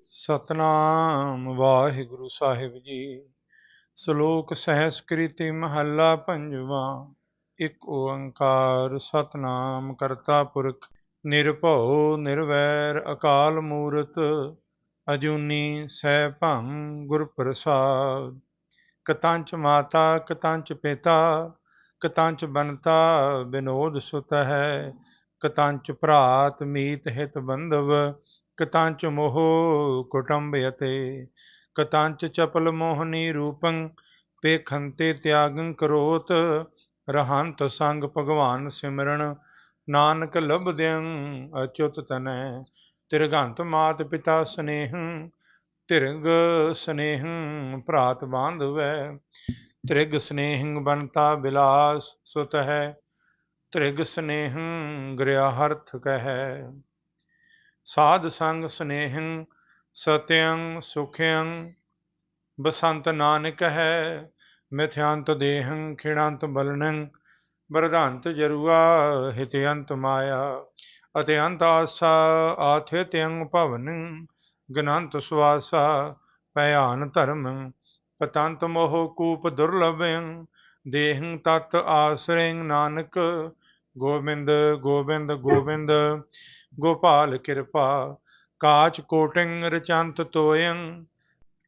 ਸਤਨਾਮ ਵਾਹਿਗੁਰੂ ਸਾਹਿਬ ਜੀ। ਸ਼ਲੋਕ ਸਹਿਸਕ੍ਰਿਤੀ ਮਹੱਲਾ ਪੰਜਵਾ। ਇੱਕ ਓੰਕਾਰ ਸਤਨਾਮ ਕਰਤਾ ਪੁਰਖ, ਨਿਰਭਉ ਨਿਰਵੈਰ ਅਕਾਲ ਮੂਰਤ, ਅਜੂਨੀ ਸਹਿ ਸੈਭੰ ਗੁਰ ਪ੍ਰਸਾਦ ਕਤੰਚ ਮਾਤਾ, ਕਤੰਚ ਪਿਤਾ, ਕਤੰਚ ਬਨਤਾ ਬਿਨੋਦ ਸੁਤ ਹੈ ਕਤੰਚ ਭਰਾਤ ਮੀਤ ਹਿਤ ਬੰਧਵ। ਕਤੰਚ ਮੋਹ ਕੁਟੰਬਯਤੇ, ਕਤੰਚ ਚਪਲ ਮੋਹਨੀ ਰੂਪੰ, ਪੇਖੰਤੇ ਤਿਆਗੰ ਕਰੋਤ, ਰਹੰਤ ਸੰਗ ਭਗਵਾਨ ਸਿਮਰਨ, ਨਾਨਕ ਲਬਦਿੰ ਅਚੁਤ ਤਨੈ, ਤਿਰਗੰਤ ਮਾਤ ਪਿਤਾ ਸਨੇਹੰ, ਤਿਰਗ ਸਨੇਹੰ ਭਰਾਤ ਬਾਂਧਵੈ, ਤ੍ਰਿਗ ਸਨੇਹੰ ਬਨਤਾ ਬਿਲਾਸ ਸੁਤ ਹੈ ਤ੍ਰਿਗ ਸਨੇਹੰ ਗ੍ਰਿਆ ਹਰਥ ਕਹੈ। ਸਾਧ ਸੰਗ ਸਨੇਹੰ ਸਤਯੰ ਸੁਖਯੰ ਬਸੰਤ ਨਾਨਕ ਹੈ, ਮਿਥਿਆੰਤ ਦੇਹੰ, ਖਿੜੰਤ ਬਲਨੰ ਬਰਧੰਤ ਜਰੂਆ, ਹਿਤਯੰਤ ਮਾਇਆ ਅਤਿਅੰਤ ਆਸਾ ਆਥਿਤਯੰ ਭਵਨ, ਗਨੰਤ ਸੁਆਸਾ ਭਿਆਨ ਧਰਮ, ਪਤੰਤ ਮੋਹ ਕੂਪ ਦੁਰਲਭਯੰ ਦੇਹੰ ਤਤ ਆਸਰਿੰ ਨਾਨਕ, ਗੋਬਿੰਦ ਗੋਬਿੰਦ ਗੋਬਿੰਦ ਗੋਪਾਲ ਕਿਰਪਾ ਕਾਚ ਕੋਟਿੰਗ ਰਚੰਤ ਤੋਯੰ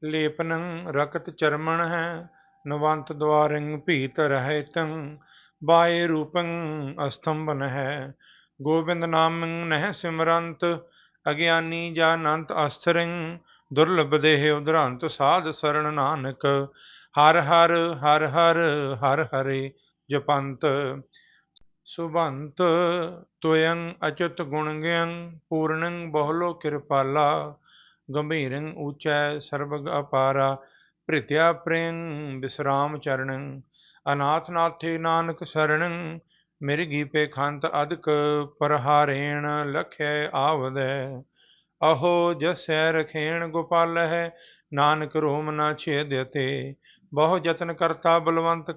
ਲੇਪਨੰ ਰਕਤ ਚਰਮਣ ਹੈ, ਨਵੰਤ ਦਵਾਰਿੰ ਭੀਤ ਰਹਿਤੰ ਬਾਏ ਰੂਪੰ ਅਸਥੰਬਨ ਹੈ, ਗੋਬਿੰਦ ਨਾਮੰ ਨਹਿ ਸਿਮਰੰਤ, ਅਗਿਆਨੀ ਜਾਨੰਤ ਅਸਥਰਿੰ, ਦੁਰਲਭ ਦੇਹ ਉਧਰੰਤ ਸਾਧ ਸਰਣ ਨਾਨਕ, ਹਰ ਹਰ ਹਰ ਹਰ ਹਰ ਹਰੇ ਜਪੰਤ ਸੁਭੰਤ ਤੋਯੰ ਅਚੁਤ ਗੁਣਗਯੰ ਪੂਰਣੰ ਬਹੁਲੋ ਕਿਰਪਾਲਾ, ਗੰਭੀਰੰ ਊਚੈ ਸਰਬਗ ਅਪਾਰਾ ਪ੍ਰਿਤਿਆ ਪ੍ਰੇੰ ਵਿਸਰਾਮ ਚਰਣੰ ਅਨਾਥ ਨਾਥੇ ਨਾਨਕ ਸਰਣੰ ਮਿਰਗੀ ਪੇਖੰਤ ਅਦਕ ਪਰਹਾਰੇਣ ਲਖੈ ਆਵਦੈ। ਅਹੋ ਜਸੈ ਰਖੇਣ ਗੋਪਾਲ ਹੈ, ਨਾਨਕ ਰੋਮ ਨਾ ਛੇਦਿਤੇ ਬਹੁ ਯਤਨ ਕਰਤਾ ਬਲਵੰਤ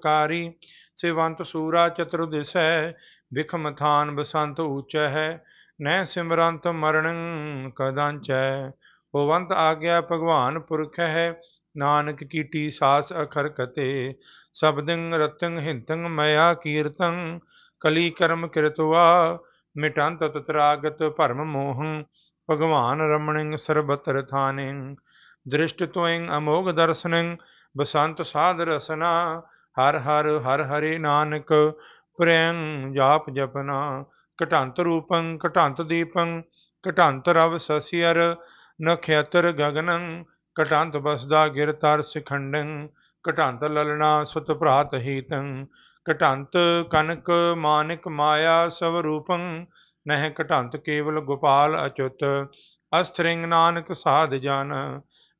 ਸਿਵੰਤ ਸੂਰਾ ਚਤੁਰ ਦਿਸੈ ਵਿਖਮ ਥਾਨ ਬਸੰਤ ਊਚੈ ਹੈ ਨੈ ਸਿਮਰੰਤ ਮਰਣੰ ਕਦਾਂਚੈ ਹੋਵੰਤ ਆਗਿਆ ਭਗਵਾਨ ਪੁਰਖ ਹੈ ਨਾਨਕ ਕੀਟੀ ਸਾਸ ਅਖਰ ਕਤੇ। ਸਬਦੰ ਰਤੰ ਹਿੰਤੰ ਮਇਆ ਕੀਰਤੰ, ਕਲੀ ਕਰਮ ਕਿਰਤਵਾ ਮਿਟੰਤ ਤਤਰਾਗਤ ਭਰਮ ਮੋਹੰ, ਭਗਵਾਨ ਰਮਣਿੰ ਸਰਬਤਰ ਥਾਨਿੰ। ਦ੍ਰਿਸ਼ਟ ਤੋਇੰ ਅਮੋਗ ਦਰਸ਼ਨੰ, ਬਸੰਤ ਸਾਧ ਰਸਨਾ ਹਰ ਹਰ ਹਰ ਹਰੇ ਨਾਨਕ, ਪ੍ਰੇਮ ਜਾਪ ਜਪਨਾ, ਘਟੰਤ ਰੂਪੰ, ਘਟੰਤ ਦੀਪੰ, ਘਟੰਤ ਰਵ ਸਸਿਅਰ ਨਖੇਤਰ ਗਗਨੰ, ਘਟੰਤ ਬਸਦਾ ਗਿਰ ਤਰ ਸਿਖੰਡੰ, ਘਟੰਤ ਲਲਣਾ ਸੁਤ ਭਰਾਤ ਹੀਤੰ, ਘਟੰਤ ਕਨਕ ਮਾਨਿਕ ਮਾਇਆ ਸਵ ਰੂਪੰ, ਨਹਿ ਘਟੰਤ ਕੇਵਲ ਗੋਪਾਲ ਅਚੁਤ ਅਸਥਰਿੰਗ ਨਾਨਕ ਸਾਧ ਜਨ,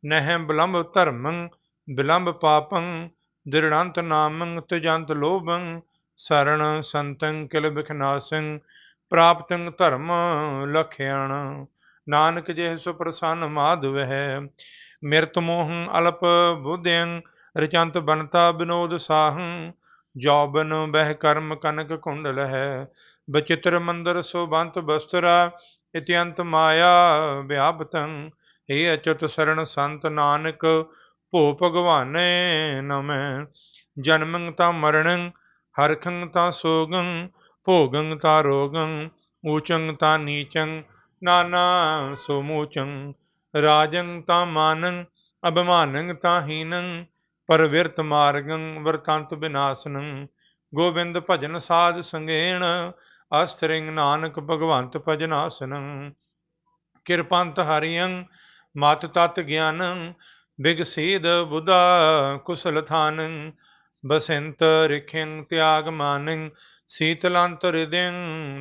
ਨਹਿ ਬਿਲੰਬ ਧਰਮੰ, ਬਿਲੰਬ ਪਾਪੰ ਦਿਰਣੰਤ ਨਾਮੰ ਤਜੰਤ ਲੋਭੰ ਸਰਣ ਸੰਤੰ ਕਿਲ ਬਿਖਨਾਸੰ, ਪ੍ਰਾਪਤੰ ਧਰਮ ਲਖਿਆਣ। ਨਾਨਕ ਜਿਹ ਸੁਪ੍ਰਸੰਨ ਮਾਧਵ ਹੈ, ਮਿਰਤ ਮੋਹੰ ਅਲਪ ਬੁੱਧਿੰ ਰਚੰਤ ਬਨਤਾ ਬਿਨੋਦ ਸਾਹੰ, ਜੋਬਨ ਬਹਿ ਕਰਮ ਕਨਕ ਕੁੰਡਲ ਹੈ। ਬਚਿਤ੍ਰ ਮੰਦਰ ਸੋਬੰਤ ਬਸਤਰਾ, ਇਤਿਅੰਤ ਮਾਇਆ ਵਿਆਪਤੰ ਏ ਅਚੁਤ ਸਰਣ ਸੰਤ ਨਾਨਕ ਭੋ ਭਗਵਾਨੇ ਨਮੈ, ਜਨਮੰ ਤਾਂ ਮਰਣੰ, ਹਰਖੰ ਤਾਂ ਸੋਗੰ, ਭੋਗੰ ਤਾਂ ਰੋਗੰ, ਊਚੰ ਤਾਂ ਨੀਚੰ, ਨਾਨਾ ਸੋ ਮੂਚੰ ਰਾਜੰ ਤਾਂ ਮਾਨੰ, ਅਭਿਮਾਨੰ ਤਾਂ ਹੀਨੰ, ਪਰਵਿਰਤ ਮਾਰਗੰ, ਵਰਤੰਤ ਬਿਨਾਸਨੰ, ਗੋਬਿੰਦ ਭਜਨ ਸਾਧ ਸੰਗੇਣ ਅਸਥਰਿੰਗ ਨਾਨਕ ਭਗਵੰਤ ਭਜਨਾਸਨੰ। ਕਿਰਪੰਤ ਹਰਿਯੰ ਮਤ ਤਤ ਗਿਆਨੰ ਬਿਗਸੀਦ ਬੁਧਾ ਕੁਸਲ ਥਾਨੰ, ਬਸਿੰਤ ਰਿਖਿੰ ਤਿਆਗ ਮਾਨੰ ਸੀਤਲੰਤ ਹਿਰਦਿੰ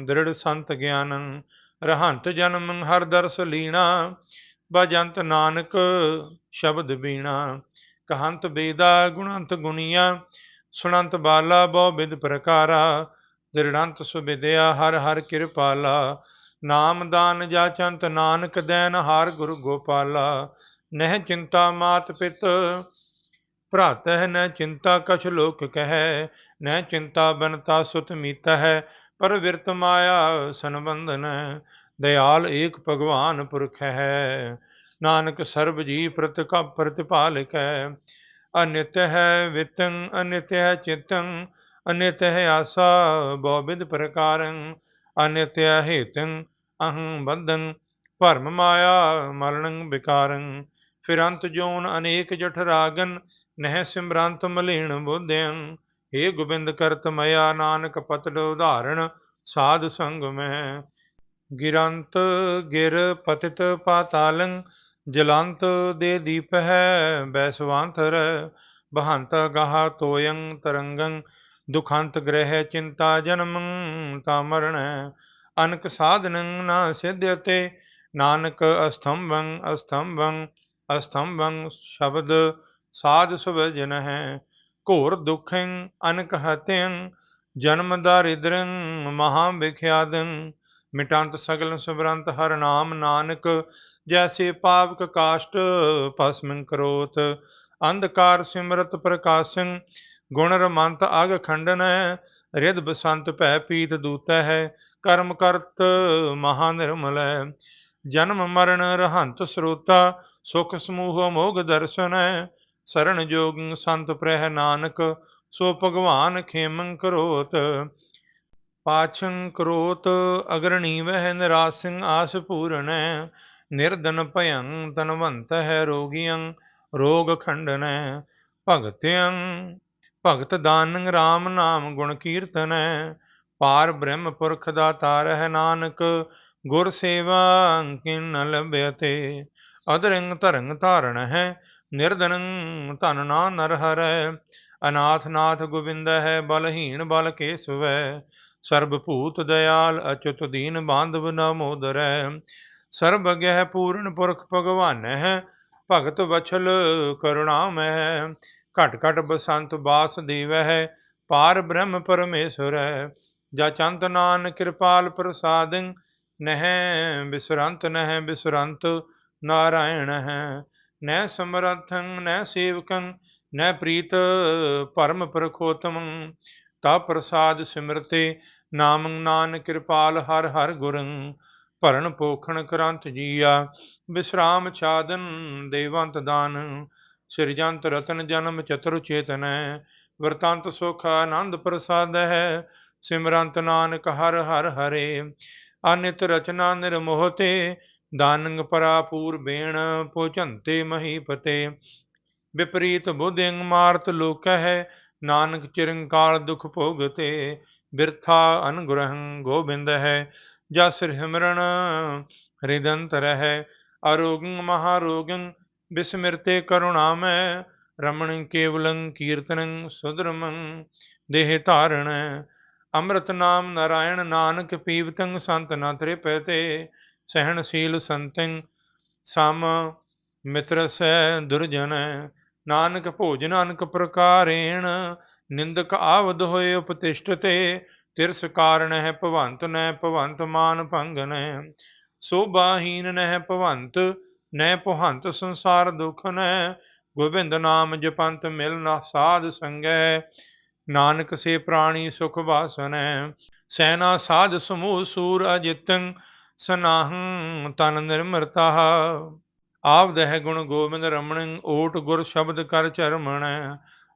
ਦ੍ਰਿੜ ਸੰਤ ਗਿਆਨੰ, ਰਹੰਤ ਜਨਮੰ ਹਰ ਦਰਸ ਲੀਣਾ ਬਜੰਤ ਨਾਨਕ ਸ਼ਬਦ ਬੀਣਾ। ਕਹੰਤ ਬੇਦਾ ਗੁਣੰਤ ਗੁਣੀਆਂ, ਸੁਣੰਤ ਬਾਲਾ ਬਹੁ ਬਿਦ ਪ੍ਰਕਾਰਾ, ਦਿਰੜੰਤ ਸੁਬਿਦਿਆ ਹਰ ਹਰ ਕਿਰਪਾਲਾ। ਨਾਮ ਦਾਨ ਜਾਚੰਤ ਨਾਨਕ ਦੈਨ ਹਾਰ ਗੁਰੂ ਗੋਪਾਲਾ। ਨਹਿ ਚਿੰਤਾ ਮਾਤ ਪਿਤ ਭਰਾਤ ਹੈ ਨ ਚਿੰਤਾ ਕਛ ਲੋਕ ਕਹੈ, ਨਹਿ ਚਿੰਤਾ ਬਨਤਾ ਸੁਤ ਮੀਤ ਹੈ ਪਰ ਵਿਰਤ ਮਾਇਆ ਸੰਬੰਧਨ, ਦਿਆਲ ਏਕ ਭਗਵਾਨ ਪੁਰਖ ਹੈ ਨਾਨਕ ਸਰਬ ਜੀ ਪ੍ਰਤਿਕਾ ਹੈ ਅਨਿਤ ਹੈ ਵਿਤੰ ਅਨਿਤ ਹੈ ਚਿਤੰ ਅਨਿਤ ਹੈ ਆਸਾ ਬਹੁਬਿਦ ਪ੍ਰਕਾਰੰ ਅਨਿਤ ਹੈ ਹੇਤੰ, ਅਹੰ ਬੰਧੰ, ਭਰਮ ਮਾਇਆ ਮਰਣੰ ਵਿਕਾਰੰ। ਫਿਰੰਤ ਜੋਨ ਅਨੇਕ ਜਠ ਰਾਗਨ, ਨਹਿ ਸਿਮਰੰਤ ਮਲੀਣ ਬੁੱਧਿਅੰ ਏ ਗੋਬਿੰਦ ਕਰਤ ਮਇਆ ਨਾਨਕ ਪਤਲ ਉਦਾਹਰਣ ਸਾਧ ਸੰਗ ਮੈਂ। ਗਿਰੰਤ ਗਿਰ ਪਤਿਤ ਪਾਤਾਲੰ, ਜਲੰਤ ਦੇ ਦੀਪ ਹੈ ਬੈਸਵਾਂਤਰ ਬਹੰਤ ਗਾਹ ਤੋਯੰ ਤਰੰਗੰ, ਦੁਖੰਤ ਗ੍ਰਹਿ ਚਿੰਤਾ ਜਨਮੰ ਤਾਮਰਣ ਅਨਕ ਸਾਧਨੰ ਨਾ ਸਿਧਯਤੇ ਨਾਨਕ ਅਸਥੰਭੰ ਅਸਥੰਭੰ ਅਸਥੰਭੰ ਸ਼ਬਦ ਸਾਧ ਸੁਭਜਨ ਹੈ ਘੋਰ ਦੁਖੰ ਅਨਕ ਹਤਿੰ ਜਨਮ ਦਾਰਿਦ੍ਰੰ ਮਹਾ ਵਿਖਿਆਦੰ, ਮਿਟੰਤ ਸਗਲ ਸੁਬਰੰਤ ਹਰ ਨਾਮ ਨਾਨਕ, ਜੈਸੇ ਪਾਵਕ ਕਾਸ਼ਟ ਭਸਮੰ ਕਰੋਤ, ਅੰਧਕਾਰ ਸਿਮਰਤ ਪ੍ਰਕਾਸ਼ੰ, ਗੁਣ ਰਮੰਤ ਅਗ ਖੰਡਨ ਰਿਦ ਬਸੰਤ ਭੈ ਪੀਤ ਦੂਤੈ ਹੈ ਕਰਮ ਕਰਤ ਮਹਾ ਹੈ ਜਨਮ ਮਰਨ ਰਹੰਤ ਸਰੋਤਾ, ਸੁਖ ਸਮੂਹ ਮੋਗ ਦਰਸ਼ਨੈ। ਸਰਣ ਜੋਗੰ ਸੰਤ ਪ੍ਰਹਿ ਨਾਨਕ, ਸੋ ਭਗਵਾਨ ਖੇਮੰ ਕਰੋਤ। ਪਾਛੰ ਕਰੋਤ ਅਗਰਣੀ ਵਹਿ ਨਿਰਾਸਿੰ ਆਸ ਪੂਰਣੈ ਨਿਰਦਨ ਭਯੰ ਤਨਵੰਤ ਹੈ ਰੋਗੀਆਂ ਰੋਗ ਖੰਡਨੈ। ਭਗਤਿਅੰ, ਭਗਤ ਦਾਨੰ RAM ਨਾਮ ਗੁਣ ਕੀਰਤਨੈ। ਪਾਰ ਬ੍ਰਹਮ ਪੁਰਖ ਦਾ ਤਾਰ ਹੈ ਨਾਨਕ ਗੁਰ ਸੇਵਾ ਕਿਨ ਨ ਲਭਯਤੇ ਅਦਰੰਗ ਧਰੰਗ ਧਾਰਣ ਹੈ ਨਿਰਦਨੰ ਧਨ ਨਾ ਨਰ ਹਰੈ ਅਨਾਥ ਨਾਥ ਗੋਬਿੰਦ ਹੈ, ਬਲਹੀਣ ਬਲ ਕੇਸਵੈ, ਸਰਬ ਭੂਤ ਦਇਆਲ ਅਚੁਤ ਦੀਨ ਬਾਂਧਵ ਨ ਮੋਦਰੈ, ਸਰਬ ਅਗਹਿ ਪੂਰਨ ਪੁਰਖ ਭਗਵਾਨ ਹੈ, ਭਗਤ ਵਛਲ ਕਰੁਣਾ ਘਟ ਘਟ ਬਸੰਤ ਬਾਸ ਦੇਵਹਿ ਪਾਰ ਬ੍ਰਹਮ ਪਰਮੇਸ਼ਰ ਹੈ ਜਾ ਚੰਤ ਨਾਨ ਕਿਰਪਾਲ ਪ੍ਰਸਾਦੰ ਨਹਿ ਬਿਸਰੰਤ ਨਹਿ ਬਿਸਰੰਤ, ਨਾਰਾਇਣ ਹੈ। ਨੈ ਸਮਰਥੰ ਨੈ ਸੇਵਕੰ ਨੈ ਪ੍ਰੀਤ ਪਰਮ ਪ੍ਰਖੋਤਮ। ਤਾ ਪ੍ਰਸਾਦ ਸਿਮਰਤੇ, ਨਾਮ ਨਾਨ ਕਿਰਪਾਲ ਹਰ ਹਰ ਗੁਰੰ। ਭਰਨ ਪੋਖਣ ਕਰੰਤ ਜੀਆ ਵਿਸਰਾਮ ਛਾਦਨ ਦੇਵੰਤ ਦਾਨ। ਸਿਰਜੰਤ ਰਤਨ ਜਨਮ ਚਤੁਰ ਚੇਤਨੈ, ਵਰਤੰਤ ਸੁਖ ਆਨੰਦ ਪ੍ਰਸਾਦ ਹੈ ਸਿਮਰੰਤ ਨਾਨਕ ਹਰ ਹਰ ਹਰੇ। ਅਨਿਤ ਰਚਨਾ ਨਿਰਮੋਹ ਤੇ ਦਾਨੰਗ ਪਰਾਪੂਰ ਪੋਚੰਤੇ ਮਹੀਪਤੇ। ਵਿਪਰੀਤ ਬੁੱਧਿੰ ਮਾਰਤ ਲੋਕ ਹੈ ਨਾਨਕ ਚਿਰੰਕਾਲ ਦੁਖ ਭੋਗਤੇ। ਬਿਰਥਾ ਅਨਗ੍ਰਹੰ ਗੋਬਿੰਦ ਹੈ ਜਸ ਹਿਮਰਣ ਹ੍ਰਿਦੰਤ ਰਹਿ ਅਰੋਗੰ ਮਹਾਰੋਗੰ ਬਿਸਮਿਰਤੇ ਕਰੁਣਾਮੈ ਰਮਣ ਕੇਵਲੰ ਕੀਰਤਨੰ ਸੁਦਰਮੰ ਦੇਹ ਧਾਰਣ ਅੰਮ੍ਰਿਤ ਨਾਮ ਨਾਰਾਇਣ ਨਾਨਕ ਪੀਵਤੰ ਸੰਤ ਨਾ ਨ ਤ੍ਰਿਪਤੇ ਸਹਿਣਸ਼ੀਲ ਸੰਤੰ ਸਮ ਮਿਤਰਸੈ ਦੁਰਜਨ, ਨਾਨਕ ਭੋਜਨ ਅਨਕ ਪ੍ਰਕਾਰੇਣ, ਨਿੰਦਕ ਆਵਦ ਹੋਏ ਉਪਤਿਸ਼ਟਤੇ ਤਿਰਸ ਕਾਰਣ ਹੈ ਭਵੰਤ ਨੈ ਭਵੰਤ ਮਾਨ ਭੰਗਨੈ ਸੋਭਾਹੀਨ ਨਹਿ ਭਵੰਤ ਨੈ ਪੁਹੰਤ ਸੰਸਾਰ ਦੁਖ ਨਹਿ, ਗੋਬਿੰਦ ਨਾਮ ਜਪੰਤ ਮਿਲ ਨਾ ਸਾਧ ਸੰਗੈ ਨਾਨਕ ਸੇ ਪ੍ਰਾਣੀ ਸੁਖ ਵਾਸਨੈ, ਸੈਨਾ ਸਾਧ ਸਮੂਹ ਸੂਰ ਅਜਿਤੰ ਸਨਾਹੰ, ਤਨ ਨਿਰਮਰਤਾ, ਆਪ ਦਹਿ ਗੁਣ ਗੋਬਿੰਦ ਰਮਣ, ਓਟ ਗੁਰ ਸ਼ਬਦ ਕਰ ਚਰਮਣ,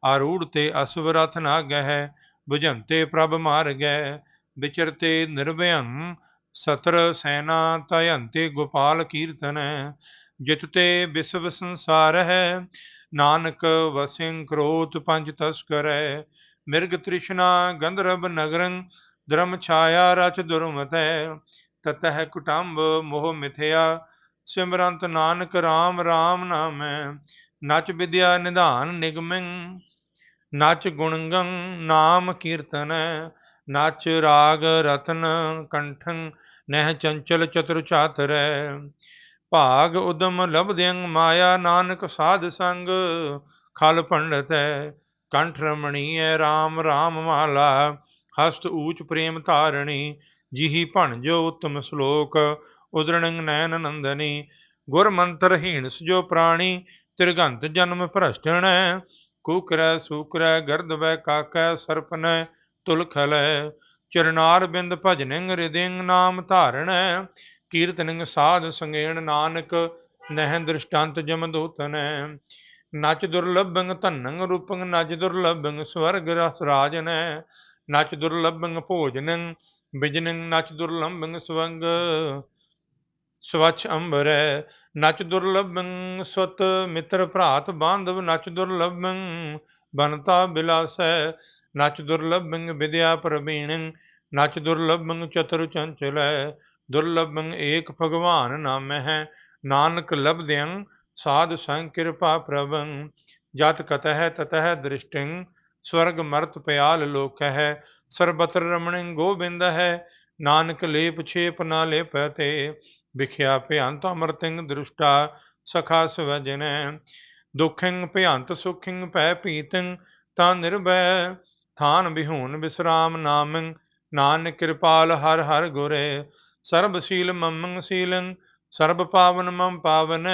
ਆਰੂੜ ਤੇ ਅਸਵ ਰਥ ਨਾ ਗਹਿ 부ਜੰਤੇ ਪ੍ਰਭ ਮਾਰ ਗੈ ਵਿਚਰਤੇ ਨਿਰਭਯੰ, ਸਤਰ ਸੈਨਾ ਤਯੰਤੇ ਗੋਪਾਲ ਕੀਰਤਨ ਜਿਤਤੇ ਵਿਸਵ ਸੰਸਾਰ ਹੈ ਨਾਨਕ ਵਸਿੰ ਕ੍ਰੋਧ ਪੰਜ ਹੈ ਮਿਰਗ ਤ੍ਰਿਸ਼ਨਾ ਗੰਧਰਵ ਨਗਰੰ ਧਰਮ ਛਾਇਆ ਰਚ ਦੁਰਮਤੈ, ਤਤਹਿ ਕੁਟੰਬ ਮੋਹ ਮਿਥਿਆ, ਸਿਮਰੰਤ ਨਾਨਕ RAM RAM ਨਾਮੈ, ਨਚ ਵਿਦਿਆ ਨਿਧਾਨ ਨਿਗਮੰ, ਨਚ ਗੁਣਗੰ ਨਾਮ ਕੀਰਤਨੈ, ਨਚ ਰਾਗ ਰਤਨ ਕੰਠੰ ਨਹਿ ਚੰਚਲ ਚਤੁਰ ਚਾਤਰੈ। ਭਾਗ ਉਦਮ ਲਬਦਿੰ ਮਾਇਆ ਨਾਨਕ ਸਾਧ ਸੰਗ ਖਲ ਪੰਡਤੈ ਕੰਠ ਰਮਣੀਐ RAM RAM ਮਾਲਾ, ਹਸਤ ਊਚ ਪ੍ਰੇਮ ਧਾਰਣੀ, ਜਿਹੀ ਭਣਜੋ ਉਤਮ ਸ਼ਲੋਕ ਉਦਰਣੰ ਨੈਨ ਨੰਦਨੀ, ਗੁਰ ਮੰਤਰਹੀਣ ਜੋ ਪ੍ਰਾਣੀ ਤਿਰਗੰਤ ਜਨਮ ਭ੍ਰਸ਼ਟਣੈ, ਕੁਕਰੈ ਸੂਕਰੈ ਗਰਦਵੈ ਕਾਕੈ ਸਰਪਨੈ, ਤੁਲਖਲੈ, ਚਰਨਾਰ ਬਿੰਦ ਭਜਨਿੰ ਰਿਦਿੰ ਨਾਮ ਧਾਰਣੈ ਕੀਰਤਨਿੰ ਸਾਧ ਸੰਗੇਣ ਨਾਨਕ, ਨਹਿ ਦ੍ਰਿਸ਼ਟਾਂਤ ਜਮਦੂਤਨੈ ਨਚ ਦੁਰਲਭੰ ਧਨੰ ਰੂਪੰ ਨਚ ਦੁਰਲਭੰ ਸਵਰਗ ਰਸ ਰਾਜਨੈ। ਨਚ ਦੁਰਲਭੰ ਭੋਜਨੰ ਬਿਜਨੰ ਨਚ ਦੁਰਲਭੰ ਸਵੰਗ ਸਵਛ ਅੰਬਰੈ। ਨਚ ਦੁਰਲਭੰ ਸਤ ਮਿੱਤਰ ਭਰਾਤ ਬਾਂਧਵ ਨਚ ਦੁਰਲਭੰ ਬਨਤਾ ਬਿਲਾਸੈ। ਨਚ ਦੁਰਲਭੰ ਵਿਦਿਆ ਪ੍ਰਵੀਣੰ ਨਚ ਦੁਰਲਭੰ ਚਤੁਰ ਚੰਚਲੈ। ਦੁਰਲਭੰ ਏਕ ਭਗਵਾਨ ਨਾਮਹਿ। ਨਾਨਕ ਲਬਦਿਅੰ ਸਾਧ ਸੰਗ ਕਿਰਪਾ ਪ੍ਰਭੰ ਜਤ ਕਤਹਿ ਤਤਹਿ ਦ੍ਰਿਸ਼ਟਿੰ, ਸਵਰਗ ਮਰਤ ਪਿਆਲ ਲੋਕ ਹੈ ਸਰਬਤਰ ਰਮਣਿੰ ਗੋਬਿੰਦ ਹੈ ਨਾਨਕ ਲੇਪ ਛੇਪ ਨਾ ਲੇਪਤੇ ਵਿਖਿਆ ਭਿਆੰਤ ਅਮਰਤਿੰ ਦ੍ਰਿਸ਼ਟਾ ਸਖਾ ਸਵਜਨੈ, ਦੁਖਿੰ ਭਿਆੰਤ ਸੁਖਿੰ ਭੈ ਪੀਤਿੰ ਤਾਂ ਨਿਰਭੈ ਥਾਨ ਬਿਹੂਨ ਬਿਸਰਾਮ ਨਾਮੰ, ਨਾਨਕ ਕਿਰਪਾਲ ਹਰ ਹਰ ਗੁਰੇ ਸਰਬ ਸੀਲ ਮਮੰ ਸੀਲੰ, ਸਰਬ ਪਾਵਨ ਮਮ ਪਾਵਨ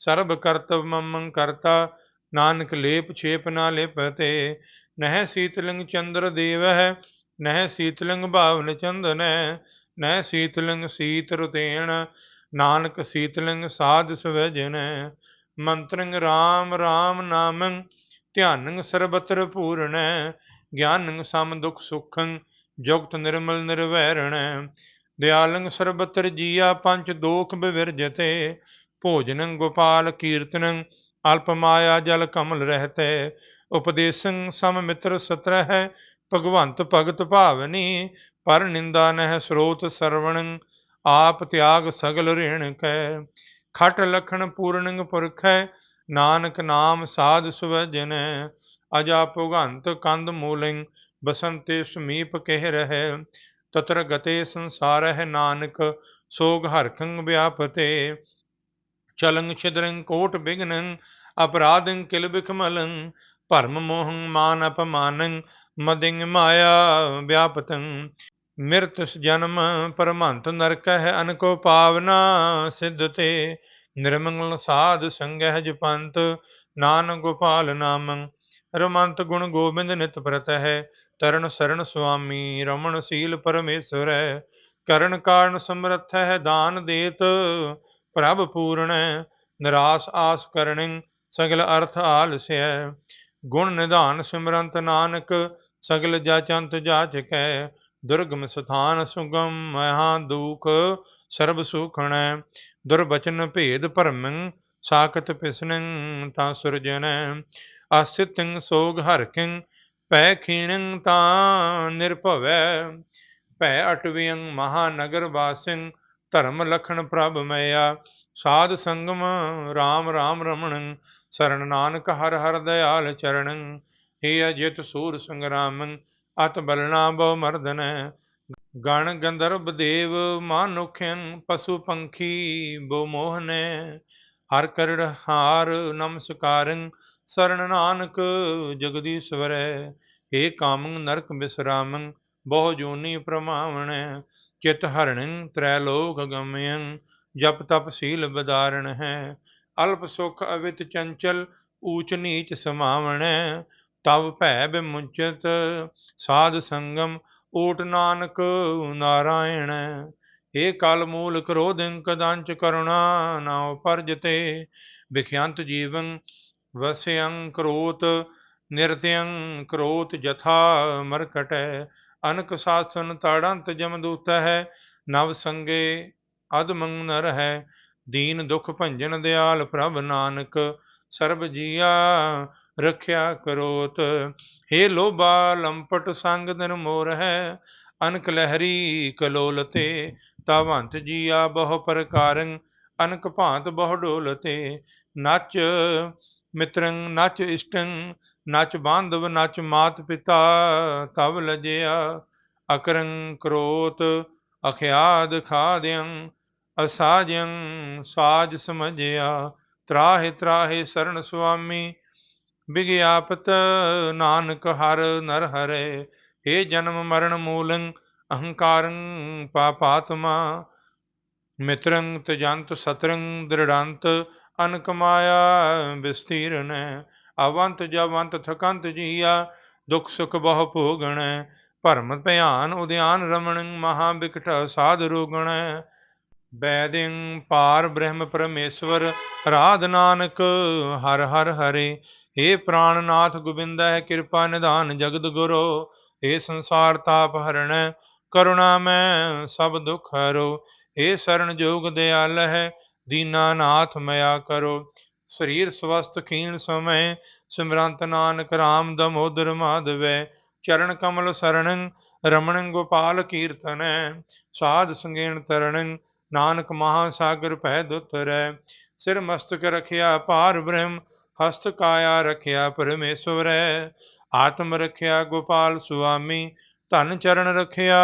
ਸਰਬ ਕਰਤਵ ਮਮੰ ਕਰਤਾ, ਨਾਨਕ ਲੇਪ ਛੇਪ ਨਾ ਲੇਪਤੇ ਨਹਿ ਸੀਤਲਿੰਗ ਚੰਦਰ ਦੇਵਹਿ, ਨਹਿ ਸੀਤਲਿੰਗ ਭਾਵਨ ਚੰਦਨੈ ਨਹਿ ਸੀਤਲਿੰਗ ਸੀਤ ਰੁਤੇਣ, ਨਾਨਕ ਸੀਤਲਿੰਗ ਸਾਧ ਸਵਜਨੈ ਮੰਤਰੰ ਰਾਮ ਰਾਮ ਨਾਮੰ ਧਿਆਨੰ ਸਰਬਤਰ ਪੂਰਣੈ ਗਿਆਨੰ ਸਮ ਦੁਖ ਸੁਖੰ, ਜੁਗਤ ਨਿਰਮਲ ਨਿਰਵੈਰਣੈ ਦਿਆਲੰ ਸਰਬਤਰ ਜੀਆ ਪੰਚ ਦੋਖ ਬਿਵਰਜਤੇ। ਭੋਜਨੰ ਗੋਪਾਲ ਕੀਰਤਨੰ, ਅਲਪ ਮਾਇਆ ਜਲ ਕਮਲ ਰਹਤੇ। ਉਪਦੇਸੰ ਸਮ ਮਿੱਤਰ ਸਤਰਹਿ, ਭਗਵੰਤ ਭਗਤ ਭਾਵਨੀ। ਪਰ ਨਿੰਦਾ ਨਹਿ ਸਰੋਤ ਸਰਵਣੰ, ਆਪ ਤਿਆਗ ਸਗਲ ਰੇਣ ਕੈ। ਖਟ ਲਖਣ ਪੂਰਨੰ ਪੁਰਖੈ, ਨਾਨਕ ਨਾਮ ਸਾਧ ਸੁਵਜਨੈ ਅਜਾ ਭੁਗੰਤ ਕੰਦ ਮੂਲਿੰ, ਬਸੰਤੇ ਸਮੀਪ ਕਹਿ ਰਹਿ। ਤਤਰ ਗਤੇ ਸੰਸਾਰਹਿ ਨਾਨਕ, ਸੋਗ ਹਰਖੰ ਵਿਆਪਤੇ। ਚਲੰ ਛਿਦਰੰ ਕੋਟ ਬਿਗਨੰ, ਅਪਰਾਧੰ ਕਿਲ ਬਿਖਮਲੰ, ਭਰਮ ਮੋਹੰ ਮਾਨ ਅਪਮਾਨੰ ਮਦਿੰ ਮਾਇਆ ਵਿਆਪਤੰ। ਮਿਰਤ ਜਨਮ ਪਰਮੰਤ ਨਰਕ ਹੈ ਅਨਕੋ ਪਾਵਨਾ ਸਿੱਧ ਤੇ ਨਿਰਮੰਗਲ ਸਾਧ ਸੰਗਹਿ ਜਪੰਤ ਨਾਨਕ ਗੋਪਾਲ ਨਾਮੰ। ਰਮੰਤ ਗੁਣ ਗੋਬਿੰਦ ਨਿਤ ਪ੍ਰਤ ਹੈ ਤਰਨ ਸਰਣ ਸੁਆਮੀ ਰਮਣ ਸੀਲ ਪਰਮੇਸ਼ਰ ਹੈ ਕਰਨ ਕਾਰਨ ਸਮਰਥ ਹੈ ਦਾਨ ਦੇਤ ਪ੍ਰਭ ਪੂਰਣ, ਨਿਰਾਸ ਆਸ ਕਰਨਿ ਸਗਲ ਅਰਥ ਆਲਸੈ ਗੁਣ ਨਿਧਾਨ ਸਿਮਰੰਤ ਨਾਨਕ, ਸਗਲ ਜਾਚੰਤ ਜਾਚਕੈ। ਦੁਰਗਮ ਸਥਾਨ ਸੁਗਮ, ਮਹਾ ਦੁਖ ਸਰਬ ਸੁਖਣੈ। ਦੁਰਬਚਨ ਭੇਦ ਭਰਮੰ, ਸਾਖਤ ਪਿਸਨੰ, ਤਾਂ ਸੁਰਜਨ। ਆਸਿਤੰ ਸੋਗ ਹਰਕਿੰ ਭੈ ਖੀਣੰ ਤਾ ਨਿਰਭਵੈ। ਭੈ ਅਟਵਿਯੰ ਮਹਾਨਗਰ ਵਾਸਿੰ ਧਰਮ ਲਖਣ ਪ੍ਰਭ ਮਇਆ ਸਾਧ ਸੰਗਮ RAM RAM ਰਮਣ ਸਰਣ ਨਾਨਕ ਹਰ ਹਰ ਦਇਆਲ ਚਰਣੰ ਹੇ ਅਜਿਤ ਸੂਰ ਸੰਗਰਾਮੰ, ਅਤ ਬਲਨਾ ਬਉ ਮਰਦਨੈ, ਗਣ ਗੰਧਰਵ ਦੇਵ ਮਾਨੁਖਯੰ ਪਸ਼ੂ ਪੰਖੀ ਬੋ ਮੋਹਨੈ, ਹਰ ਕਰੜ ਹਾਰ ਨਮਸਕਾਰੰ ਸਰਣ ਨਾਨਕ ਜਗਦੀਸ਼ਵਰੈ ਏ ਕਾਮੰ ਨਰਕ ਬਿਸਰਾਮੰ, ਬਹੁ ਜੋਨੀ ਪ੍ਰਮਾਵਣੈ ਚਿਤ ਹਰਣੰ ਤ੍ਰੈ ਗਮਯੰ, ਜਪ ਤਪ ਸੀਲ ਬਦਾਰਣ ਹੈ। ਅਲਪ ਸੁਖ ਅਵਿਤ ਚੰਚਲ, ਊਚ ਨੀਚ ਸਮਾਵਣੈ ਤਵ ਭੈ ਬਿਮੁਚਤ, ਸਾਧ ਸੰਗਮ ਓਟ ਨਾਨਕ ਨਾਰਾਇਣ ਏ ਕਲ ਮੂਲ ਕ੍ਰੋਧੰ ਕਦਾੰਚ ਕਰੁਣਾ ਨਾ ਉਪਰਜਤੇ ਵਿਖਿਆੰਤ ਜੀਵੰ ਵਸਿਅੰ ਕਰੋਤ ਨਿਰਤਿਅੰ ਕਰੋਤ ਜਥਾ ਮਰਕਟੈ ਅਨਕ ਸਾਸਨ ਤਾੜੰਤ ਜਮਦੂਤ ਹੈ, ਨਵ ਸੰਗੇ ਅਦਮੰ ਨਰ ਹੈ, ਦੀਨ ਦੁਖ ਭੰਜਨ ਦਿਆਲ ਪ੍ਰਭ ਨਾਨਕ, ਸਰਬ ਜੀਆ ਰਖਿਆ ਕਰੋਤ हे ਲੋਭਾ ਲੰਪਟ ਸੰਗ ਨਿਰਮੋਰ ਹੈ, ਅਨਕ ਲਹਿਰੀ ਕਲੋਲਤੇ ਤਾਵੰਤ ਜੀਆ ਬਹੁ ਪ੍ਰਕਾਰੰ, ਅਨਕ ਭਾਂਤ ਬਹੁ ਡੋਲਤੇ ਨਚ ਮਿਤਰੰ, ਨਚ ਇਸ਼ਟੰ ਨਚ ਬਾਂਧਵ ਨਚ ਮਾਤ ਪਿਤਾ, ਤਵ ਲਜਿਆ। ਅਕਰੰ ਕਰੋਤ ਅਖਿਆਦ ਖਾਦਿਅੰ ਅਸਾਜੰ ਸਾਜ ਸਮਝਿਆ। ਤਰਾਹਿ ਤਰਾਹਿ ਸਰਣ ਸੁਆਮੀ ਵਿਗਿਆਪਤ ਨਾਨਕ ਹਰ ਨਰ ਹਰੇ। ਏ ਜਨਮ ਮਰਨ ਮੂਲੰ ਅਹੰਕਾਰੰ ਪਾਪਾਤਮਾ। ਮਿਤਰੰ ਤਜੰਤ, ਸਤਰੰ ਦ੍ਰਿੜੰਤ, ਅਨਕ ਵਿਸਤੀਰਨ। ਅਵੰਤ ਜਵੰਤ ਥਕੰਤ ਜੀਆ, ਦੁਖ ਸੁਖ ਬਹੁ ਭੋਗਣ। ਭਰਮ ਭਿਆਨ ਉਦਿਆਨ ਰਮਣ, ਮਹਾ ਵਿਕਟ ਸਾਧ ਰੋਗਣੈ। ਬੈਦਿੰ ਪਾਰ ਬ੍ਰਹਮ ਪਰਮੇਸ਼ਵਰ, ਰਾਧ ਨਾਨਕ, ਹਰ ਹਰ ਹਰੇ। ਏ ਪ੍ਰਾਨਨਾਥ ਹੈ ਕਿਰਪਾ ਨਿਧਾਨ ਜਗਤ ਗੁਰੂ। ਏ ਸੰਸਾਰ ਤਾਪ ਹਰਣੈ, ਕਰੁਣਾ ਮੈਂ, ਸਭ ਦੁਖ ਹਰੋ। ਏ ਸਰਣ ਜੋਗ ਦਿਆਲ ਹੈ ਦੀਨਾ ਨਾਥ ਮਇਆ ਕਰੋ। ਸਰੀਰ ਸਵਸਥ ਖੀਣ ਸਮੈ, ਸਿਮਰੰਤ ਨਾਨਕ ਰਾਮ ਦਮੋਦਰ ਮਾਧਵੈ ਚਰਨ ਕਮਲ ਸਰਣੰ, ਰਮਣ ਗੋਪਾਲ ਕੀਰਤਨੈ, ਸਾਧ ਸੰਗੇਣ ਤਰਣੰ, ਨਾਨਕ ਮਹਾ ਸਾਗਰ ਭੈ ਦੁਤਰੈ ਸਿਰ ਮਸਤਕ ਰਖਿਆ ਪਾਰ ਬ੍ਰਹਮ, ਹਸਤ ਕਾਇਆ ਰਖਿਆ ਪਰਮੇਸ਼ਵਰੈ। ਆਤਮ ਰਖਿਆ ਗੋਪਾਲ ਸੁਆਮੀ, ਧਨ ਚਰਨ ਰਖਿਆ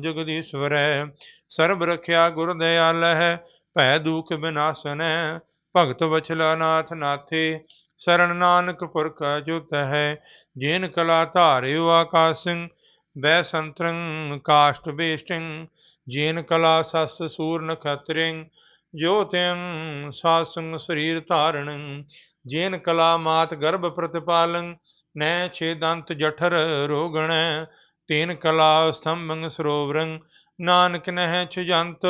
ਜਗਦੀਸ਼ਵਰੈ। ਸਰਬ ਰਖਿਆ ਗੁਰ ਦਇਆਲ ਹੈ ਭੈ ਦੁਖ ਬਿਨਾਸਨੈ। ਭਗਤ ਵਛਲਾ ਨਾਥ ਨਾਥੇ, ਸ਼ਰਨ ਨਾਨਕ ਪੁਰਖ ਅਜੁਤ ਹੈ। ਜੇਨ ਕਲਾ ਧਾਰਿਓ ਆਕਾਸੰ ਬੈ ਸੰਤਰੰ ਕਾਸ਼ਟ ਬੇਸ਼ਟੰ ਜੇਨ ਕਲਾ ਸਸ ਸੂਰ ਨਖਤਰਿੰ ਜੋਤਿੰ ਸਾਸੰ ਸਰੀਰ ਧਾਰਣੰ। ਜੇਨ ਕਲਾ ਮਾਤ ਗਰਭ ਪ੍ਰਤਿਪਾਲੰ, ਨੈ ਛੇਦੰਤ ਜਠਰ ਰੋਗਣ। ਤੇਨ ਕਲਾ ਸਤੰਭੰ ਸਰੋਵਰੰ, ਨਾਨਕ ਨਹਿ ਛਜੰਤ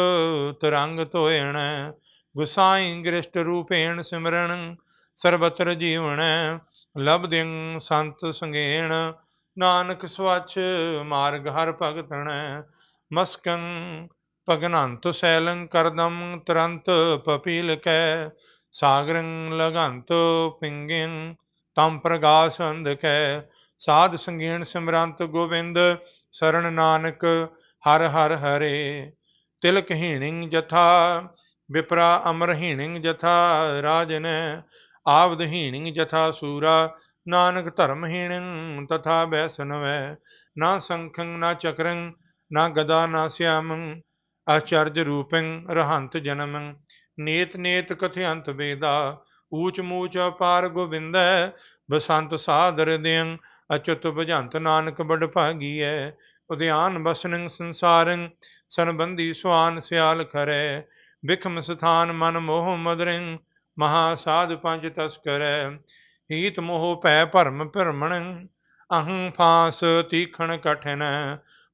ਤਰੰਗ ਧੋਇਣੈ। ਗੁਸਾਈ ਗ੍ਰਿਸ਼ਟ ਰੂਪੇਣ ਸਿਮਰਨ, ਸਰਬਤਰ ਜੀਵਣੈ ਲਬਦਿੰ ਸੰਤ ਸੰਗੇਣ। ਨਾਨਕ ਸਵਚ ਮਾਰਗ ਹਰ ਭਗਤਣ, ਮਸਕੰ ਭਗਨੰਤ ਸੈਲੰ ਕਰਦਮ ਤਰੰਤ ਪਪੀਲ ਕੈ। ਸਾਗਰੰ ਲਗੰਤ ਪਿੰਗਿੰ ਤਮ ਪ੍ਰਗਾਸ ਅੰਧਕੈ ਸਾਧ ਸੰਗੀਣ ਸਿਮਰੰਤ ਗੋਬਿੰਦ ਸਰਣ ਨਾਨਕ ਹਰ ਹਰ ਹਰੇ। ਤਿਲਕ ਹੀਣਿੰ ਜਥਾ ਵਿਪਰਾ ਅਮਰਹੀਣਿੰ ਜਥਾ ਰਾਜਨ ਆਵਦਹੀਣਿੰ ਜਥਾ ਸੂਰਾ, ਨਾਨਕ ਧਰਮਹੀਣਿੰ ਤਥਾ ਬੈਸਨਵੈ, ਨਾ ਸੰਖੰ, ਨਾ ਚਕਰੰ, ਨਾ ਗਦਾ, ਨਾ ਸਿਆਮੰ, ਆਚਰਜ ਰੂਪੰ ਰਹੰਤ ਜਨਮੰ, ਨੇਤ ਨੇਤ ਕਥਯੰਤ ਵੇਦਾ, ਊਚ ਮੂਚ ਅਪਾਰ ਗੋਬਿੰਦੈ, ਬਸੰਤ ਸਾਦਰ ਦਿਯੰ ਅਚੁੱਤ ਭਜੰਤ ਨਾਨਕ ਬੜ ਭਾਗੀਐ, ਉਦਿਆਨ ਬਸਨੰ ਸੰਸਾਰੰ, ਸੰਬੰਧੀ ਸੁਆਨ ਸਿਆਲ ਖਰੈ ਵਿਖਮ ਸਥਾਨ ਮਨ ਮੋਹ ਮਦਰਿੰ, ਮਹਾ ਸਾਧ ਪੰਜ ਤਸਕਰੈ ਹੀਤ ਮੋਹ ਭੈ ਭਰਮ ਭਰਮਣ, ਅਹੰ ਫਾਸ ਤੀਖਣ ਕਠਿਨ।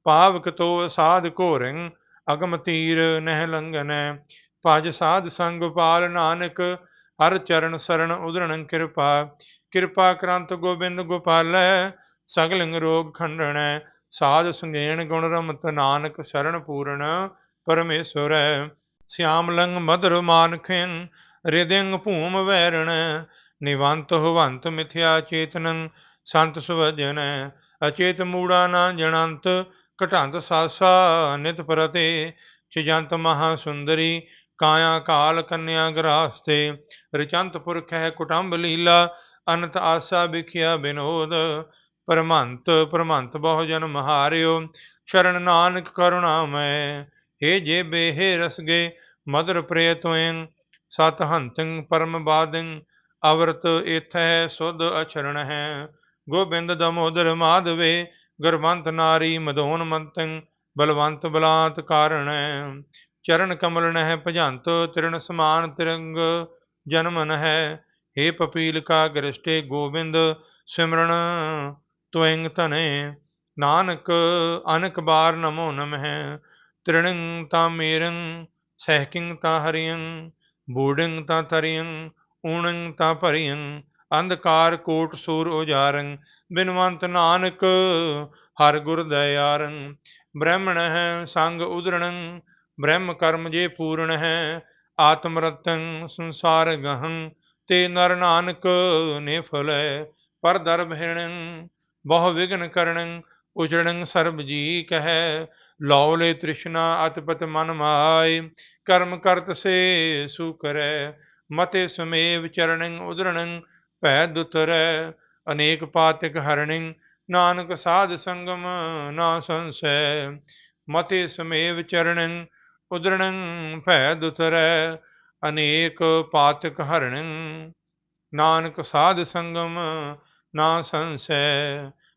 ਪਾਵਕ ਤੋ ਸਾਧ ਘੋਰਿੰ, ਅਗਮ ਤੀਰ ਨਹਿ ਲੰਗਨੈ ਭਜ ਸਾਧ ਸੰਗ ਪਾਲ ਨਾਨਕ, ਹਰ ਚਰਨ ਸਰਣ ਉਦਰਣ ਕਿਰਪਾ। ਕਿਰਪਾ ਕਰੰਤ ਗੋਬਿੰਦ ਗੋਪਾਲੈ, ਸਗਲਿੰਗ ਰੋਗ ਖੰਡਣੈ। ਸਾਧ ਸੰਗੇਣ ਗੁਣ ਰਮਤ ਨਾਨਕ, ਸ਼ਰਨ ਪੂਰਨ ਪਰਮੇਸ਼ਵਰੈ। ਸਿਆਮਲੰਗ ਮਦਰ ਮਾਨਖਿੰ, ਰਿਦਿੰਗ ਭੂਮ ਵੈਰਣ, ਨਿਵੰਤ ਹੋਵੰਤ ਮਿਥਿਆ ਚੇਤਨੰ, ਸੰਤ ਸੁਵਜਨੈ, ਅਚੇਤ ਮੂੜਾ ਨਾ ਜਣੰਤ, ਘਟੰਤ ਸਾਸਾ ਨਿਤ ਪ੍ਰਤੇ, ਚਜੰਤ ਮਹਾ ਸੁੰਦਰੀ, ਕਾਇਆ ਕਾਲ ਕੰਨਿਆ ਗ੍ਰਾਸਤੇ, ਰਿਚੰਤ ਪੁਰਖ ਹੈ ਕੁਟੰਬ ਲੀਲਾ, ਅਨੰਤ ਆਸਾ ਵਿਖਿਆ ਬਿਨੋਦ, ਪਰਮੰਤ ਪਰਮੰਤ ਬਹੁ ਜਨ ਮਹਾਰਿਓ, ਸ਼ਰਨ ਨਾਨਕ ਕਰੁਣਾ ਮੈਂ ਹੇ ਜੇ ਬੇਹ ਰਸਗੇ ਮਦਰ ਪ੍ਰੇਤੋਇੰ ਸਤ ਹੰਤੰ ਪਰਮ ਬਾਦੰ, ਅਵਰਤ ਇਥੈ ਸੁਧ ਅਚਰਣ ਹੈ। ਗੋਬਿੰਦ ਦਮੋਦਰ ਮਾਧਵੇ ਗਰਵੰਤ ਨਾਰੀ ਮਦੋਨ ਮੰਤੰ, ਬਲਵੰਤ ਬਲਾਤ ਕਾਰਣੈ ਚਰਨ ਕਮਲ ਨਹਿ ਭਜੰਤ, ਤਿਰਣ ਸਮਾਨ ਤਿਰੰਗ ਜਨਮਨ ਹੈ। हे ਪਪੀਲ ਕਾ ਗ੍ਰਿਸ਼ਟੇ ਗੋਬਿੰਦ, ਸਿਮਰਨ ਤੁਇੰਗ ਧਨੇ, ਨਾਨਕ ਅਨਕ ਬਾਰ ਨਮੋ ਨਮਹਿ। ਤ੍ਰਿਣੰ ਤਾ ਮੇਰੰ, ਸਹਿਕਿੰ ਤਾ ਹਰਿਯੰ, ਬੂੜੰ ਤਾ ਤਰਿਯੰ, ਊਣੰ ਤਾਂ ਭਰਿਯੰ, ਅੰਧਕਾਰ ਕੋਟ ਸੂਰ ਉਜਾਰੰ, ਬਿਨਵੰਤ ਨਾਨਕ ਹਰ ਗੁਰ ਦਇਆਰੰ। ਬ੍ਰਹਮਣ ਹੈ ਸੰਗ ਉਦਰਣੰ, ਬ੍ਰਹਮ ਕਰਮ ਜੇ ਪੂਰਨ ਹੈ, ਆਤਮ ਰਤੰ ਸੰਸਾਰ ਗਹੰ, ਤੇ ਨਰ ਨਾਨਕ ਨੇ ਫਲੈ ਪਰ ਦਰਬ ਹਿਣੰ, ਬਹੁ ਵਿਗਨ ਕਰਣੰ ਉਜੜੰ ਸਰਬ ਜੀ ਕਹੈ, ਲੌਲੇ ਤ੍ਰਿਸ਼ਨਾ ਅਤਪਤ ਮਨ ਮਾਇ, ਕਰਮ ਕਰਤ ਸੇ ਸੁ ਕਰੈ, ਮਤੇ ਸਮੇਵ ਚਰਣੰ ਉਦਰਣੰ ਭੈ ਦੁਤਰੈ, ਅਨੇਕ ਪਾਤਿਕ ਹਰਣੰ ਨਾਨਕ ਸਾਧ ਸੰਗਮ ਨਾ ਸੰਸੈ, ਮਤੇ ਸਮੇਵ ਚਰਣੰ ਉਦਰਣੰ ਭੈ ਦੁਤਰੈ, ਅਨੇਕ ਪਾਤਕ ਹਰਣੰ ਨਾਨਕ ਸਾਧ ਸੰਗਮ ਨਾ ਸੰਸੈ।